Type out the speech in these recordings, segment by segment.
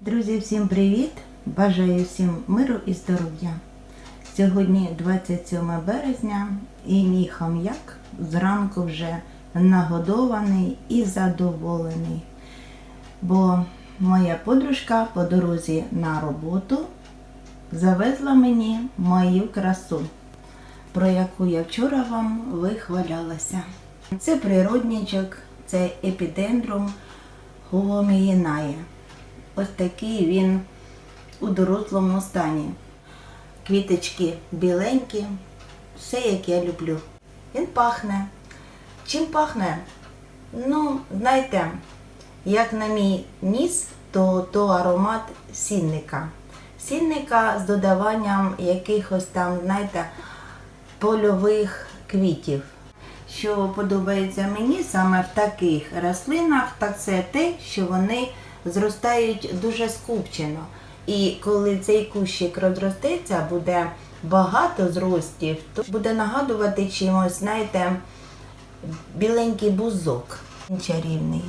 Друзі, всім привіт! Бажаю всім миру і здоров'я. Сьогодні 27 березня і мій хам'як зранку вже нагодований і задоволений. Бо моя подружка по дорозі на роботу завезла мені мою красу, про яку я вчора вам вихвалялася. Це природничок, це епідендрум гугомієнає. Ось такий він у дорослому стані. Квіточки біленькі, все як я люблю. Він пахне. Чим пахне? Ну, знаєте, як на мій ніс, то, то аромат сінника. Сінника з додаванням якихось там, знаєте, польових квітів. Що подобається мені саме в таких рослинах, так це те, що вони зростають дуже скупчено. І коли цей кущик розростеться, буде багато зростів, то буде нагадувати чимось, знаєте, біленький бузок. Він чарівний.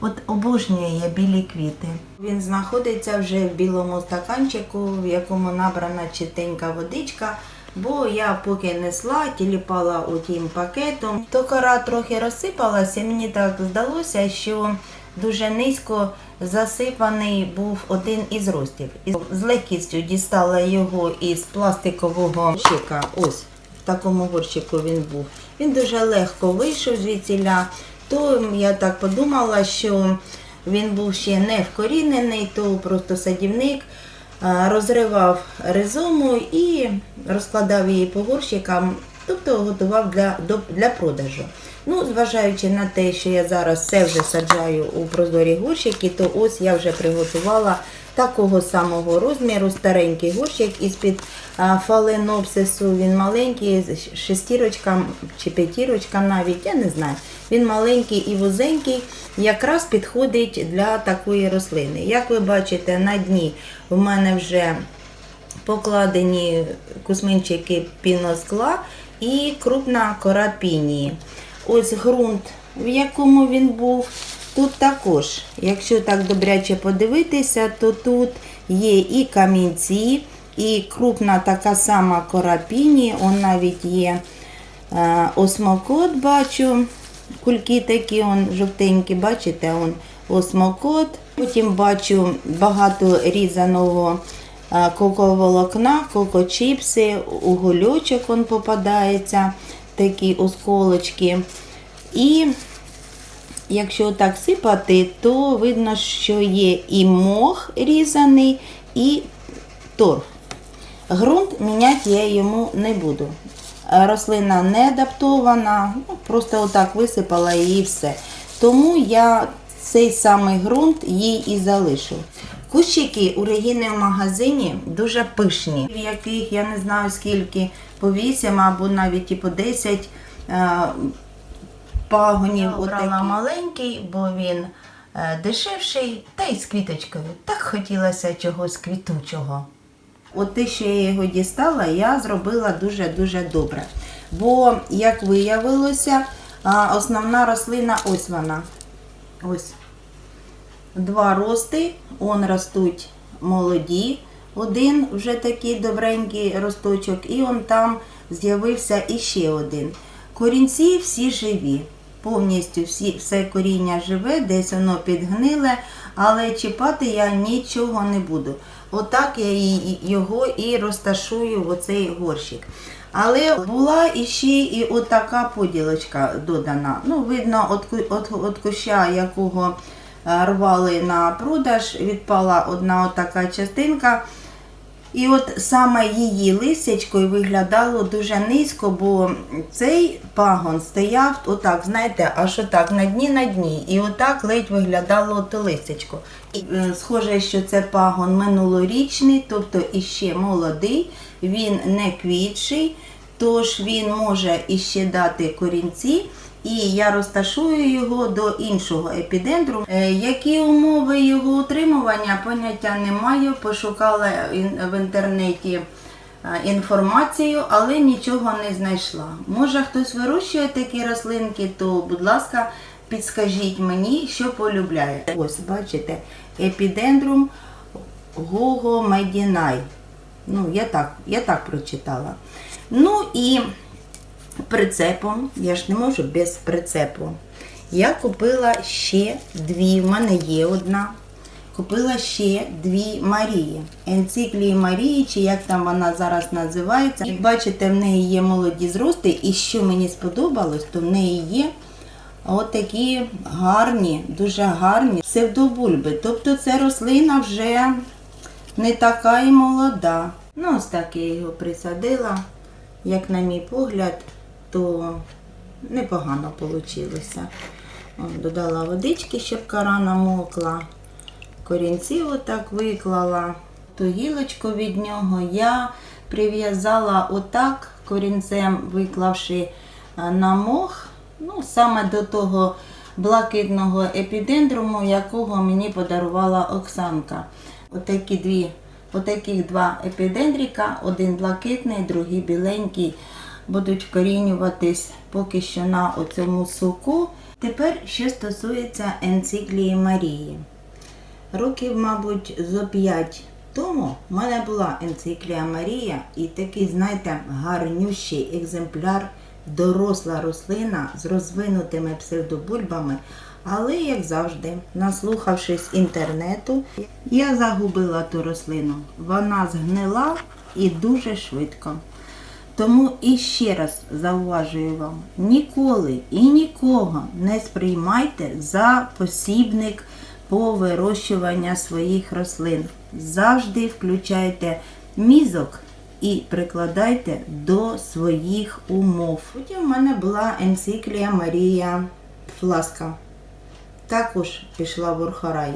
От обожнює білі квіти. Він знаходиться вже в білому стаканчику, в якому набрана чистенька водичка. Бо я поки несла, тіліпала отім пакетом, то кора трохи розсипалася, мені так здалося, що дуже низько засипаний був один із ростів. З легкістю дістала його із пластикового горщика. Ось в такому горщику він був. Він дуже легко вийшов звідсіля. То я так подумала, що він був ще не вкорінений, то просто садівник розривав ризому і розкладав її по горщикам, тобто готував для, для продажу. Ну, зважаючи на те, що я зараз все вже саджаю у прозорі горщики, то ось я вже приготувала такого самого розміру старенький горщик із-під фаленопсису. Він маленький, шестірочка чи п'ятірочка навіть, я не знаю. Він маленький і вузенький, якраз підходить для такої рослини. Як ви бачите, на дні в мене вже покладені кусминчики піноскла і крупна кора пінії. Ось ґрунт, в якому він був. Тут також, якщо так добряче подивитися, то тут є і камінці, і крупна така сама кора пінії, он навіть є е, осмокот, бачу. Кульки такі он жовтенькі, бачите, он осмокот. Потім бачу багато різаного а, коковолокна, кокочіпси, угольочок он попадається, такі осколочки. І якщо так сипати, то видно, що є і мох різаний, і торф. Ґрунт міняти я йому не буду. Рослина не адаптована, ну, просто отак висипала її все. Тому я цей самий ґрунт їй і залишу. Кущики у Регіни в магазині дуже пишні, в яких я не знаю скільки, по 8 або навіть і по 10 е, пагонів. Я обрала маленький, бо він е, дешевший, та й з квіточкою. Так хотілося чогось квітучого. От те, що я його дістала, я зробила дуже-дуже добре. Бо, як виявилося, основна рослина ось вона. Ось. Два рости, он ростуть молоді. Один вже такий добренький росточок, і он там з'явився іще один. Корінці всі живі. Повністю всі, все коріння живе, десь воно підгниле, але чіпати я нічого не буду. Отак я його і розташую в оцей горщик. Але була іще і отака поділочка додана. Ну, видно, от куща, якого е, рвали на продаж, відпала одна отака частинка. І от саме її лисячкою виглядало дуже низько, бо цей пагон стояв отак, знаєте, аж отак на дні на дні. І отак ледь виглядало то лисячко. І, е, схоже, що це пагон минулорічний, тобто іще молодий, він не квітший, тож він може іще дати корінці. І я розташую його до іншого епідендру. Е, Які умови його утримування, поняття не маю. Пошукала в інтернеті е, інформацію, але нічого не знайшла. Може хтось вирощує такі рослинки, то, будь ласка, підскажіть мені, що полюбляєте. Ось, бачите, епідендрум Гого Медінай. Ну, я так, я так прочитала. Ну і прицепом, я ж не можу без прицепу. Я купила ще дві, в мене є одна. Купила ще дві Марії. Енциклії Марії, чи як там вона зараз називається. Як бачите, в неї є молоді зрости, і що мені сподобалось, то в неї є отакі гарні, дуже гарні псевдобульби. Тобто це рослина вже не така і молода. Ну, ось так я його присадила. Як на мій погляд, то непогано вийшло. Додала водички, щоб кора намокла. Корінці отак виклала. Ту гілочку від нього я прив'язала отак, корінцем виклавши на мох, ну, саме до того блакитного епідендруму, якого мені подарувала Оксанка. Отакі дві, отаких два епідендрика, один блакитний, другий біленький, будуть вкорінюватись поки що на оцьому суку. Тепер, що стосується енциклії Марії. Років, мабуть, зо п'ять тому в мене була енциклія Марія і такий, знаєте, гарнющий екземпляр, доросла рослина з розвинутими псевдобульбами. Але, як завжди, наслухавшись інтернету, я загубила ту рослину. Вона згнила і дуже швидко. Тому і ще раз зауважую вам: ніколи і нікого не сприймайте за посібник по вирощуванню своїх рослин. Завжди включайте мізок і прикладайте до своїх умов. Потім в мене була енциклія Марія Фласка. Також пішла в Орхарай.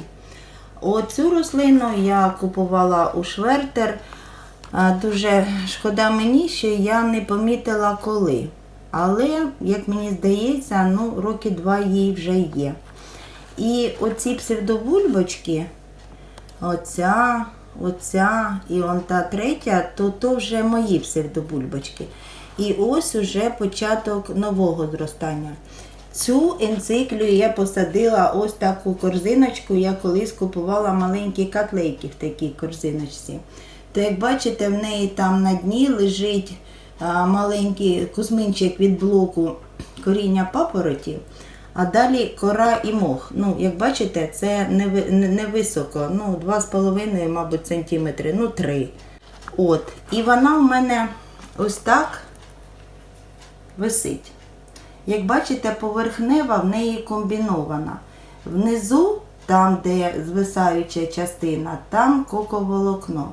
Оцю рослину я купувала у Швертер. Дуже шкода мені, що я не помітила коли. Але, як мені здається, ну, роки два їй вже є. І оці псевдобульбочки, оця, оця і он та третя, то то вже мої псевдобульбочки. І ось уже початок нового зростання. Цю енциклію я посадила ось таку корзиночку. Я колись купувала маленькі котлейки в такій корзиночці. То як бачите, в неї там на дні лежить маленький кузьминчик від блоку коріння папороті, а далі кора і мох. Ну, як бачите, це не, ви- не, не високо, ну 2,5, мабуть, сантиметри, ну 3. От. І вона в мене ось так висить. Як бачите, поверхнева в неї комбінована. Внизу, там, де звисаюча частина, там коковолокно.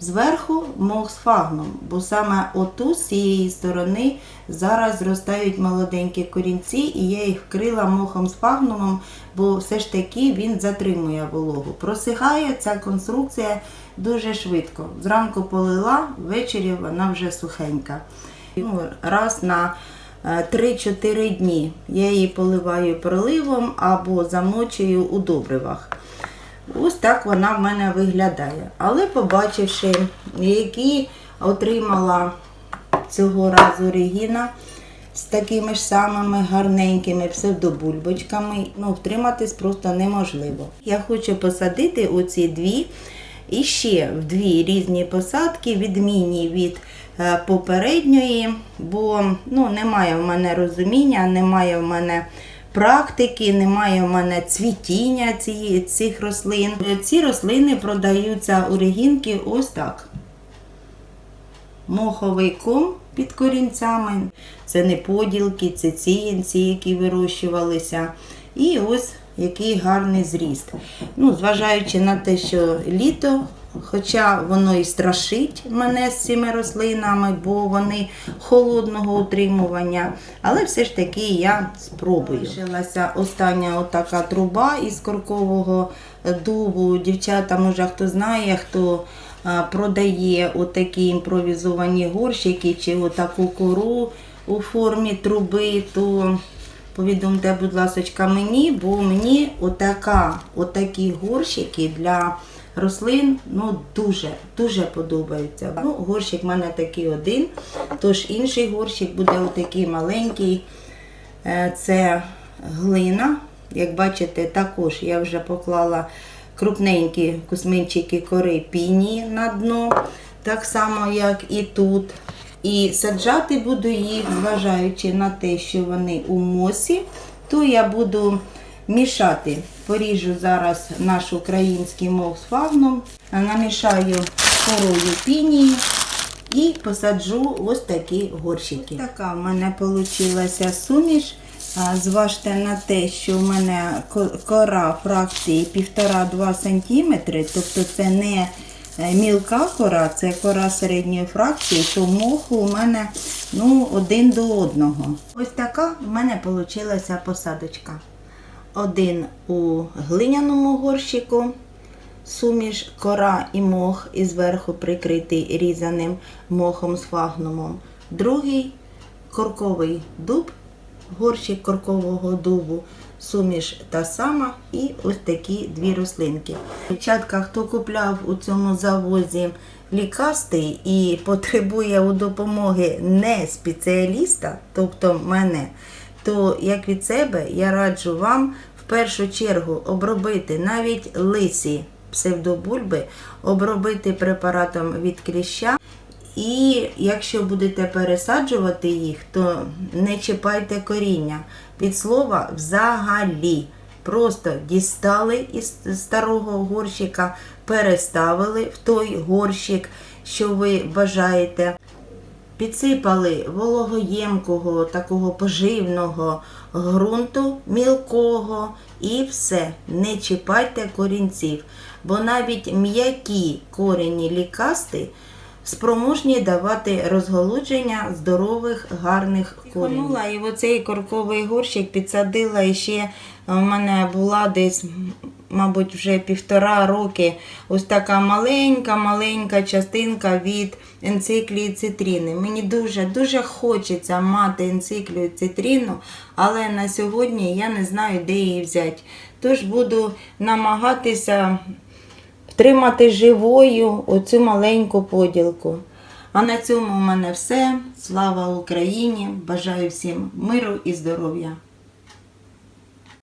Зверху мох з фагном, бо саме оту з цієї сторони зараз зростають молоденькі корінці, і я їх вкрила мохом з фагнумом, бо все ж таки він затримує вологу. Просихає ця конструкція дуже швидко. Зранку полила, ввечері вона вже сухенька. Ну, Раз на е, 3-4 дні я її поливаю проливом або замочую у добривах. Ось так вона в мене виглядає. Але побачивши, які отримала цього разу Регіна з такими ж самими гарненькими псевдобульбочками, ну, втриматись просто неможливо. Я хочу посадити оці дві і ще в дві різні посадки, відмінні від е, попередньої, бо ну, немає в мене розуміння, немає в мене практики, немає в мене цвітіння цієї, цих рослин. Ці рослини продаються у регінки ось так. Моховий ком під корінцями. Це не поділки, це цієнці, які вирощувалися. І ось який гарний зріст. Ну, зважаючи на те, що літо, хоча воно і страшить мене з цими рослинами, бо вони холодного утримування, але все ж таки я спробую. Лишилася остання отака труба із коркового дубу. Дівчата, може, хто знає, хто продає отакі імпровізовані горщики чи отаку кору у формі труби, то повідомте, будь ласка, мені, бо мені отака, отакі горщики для рослин ну, дуже, дуже подобаються. Ну, горщик в мене такий один, тож інший горщик буде отакий маленький. Е, Це глина Як бачите, також я вже поклала крупненькі кусминчики кори пінії на дно, так само, як і тут. І саджати буду їх, зважаючи на те, що вони у мосі, то я буду мішати. Поріжу зараз наш український мох з фагном, намішаю корою пінії і посаджу ось такі горщики. Ось така в мене вийшла суміш. Зважте на те, що в мене кора фракції 1,5-2 см, тобто це не е, мілка кора, це кора середньої фракції, то моху у мене ну, один до одного. Ось така в мене вийшла посадочка. Один у глиняному горщику, суміш, кора і мох і зверху прикритий різаним мохом з фагнумом. Другий корковий дуб, горщик коркового дубу, суміш та сама і ось такі дві рослинки. Дівчатка, хто купляв у цьому завозі лікасти і потребує у допомоги не спеціаліста, тобто мене, то як від себе я раджу вам першу чергу обробити навіть лисі псевдобульби, обробити препаратом від кліща. І якщо будете пересаджувати їх, то не чіпайте коріння. Від слова взагалі. Просто дістали із старого горщика, переставили в той горщик, що ви бажаєте. Підсипали вологоємкого, такого поживного ґрунту мілкого і все. Не чіпайте корінців, бо навіть м'які корені лікасти спроможні давати розголудження здорових, гарних корінів. І в оцей корковий горщик підсадила і ще у мене була десь, мабуть, вже півтора роки ось така маленька-маленька частинка від енциклії цитріни. Мені дуже-дуже хочеться мати енциклію цитріну, але на сьогодні я не знаю, де її взяти. Тож буду намагатися втримати живою оцю маленьку поділку. А на цьому в мене все. Слава Україні! Бажаю всім миру і здоров'я!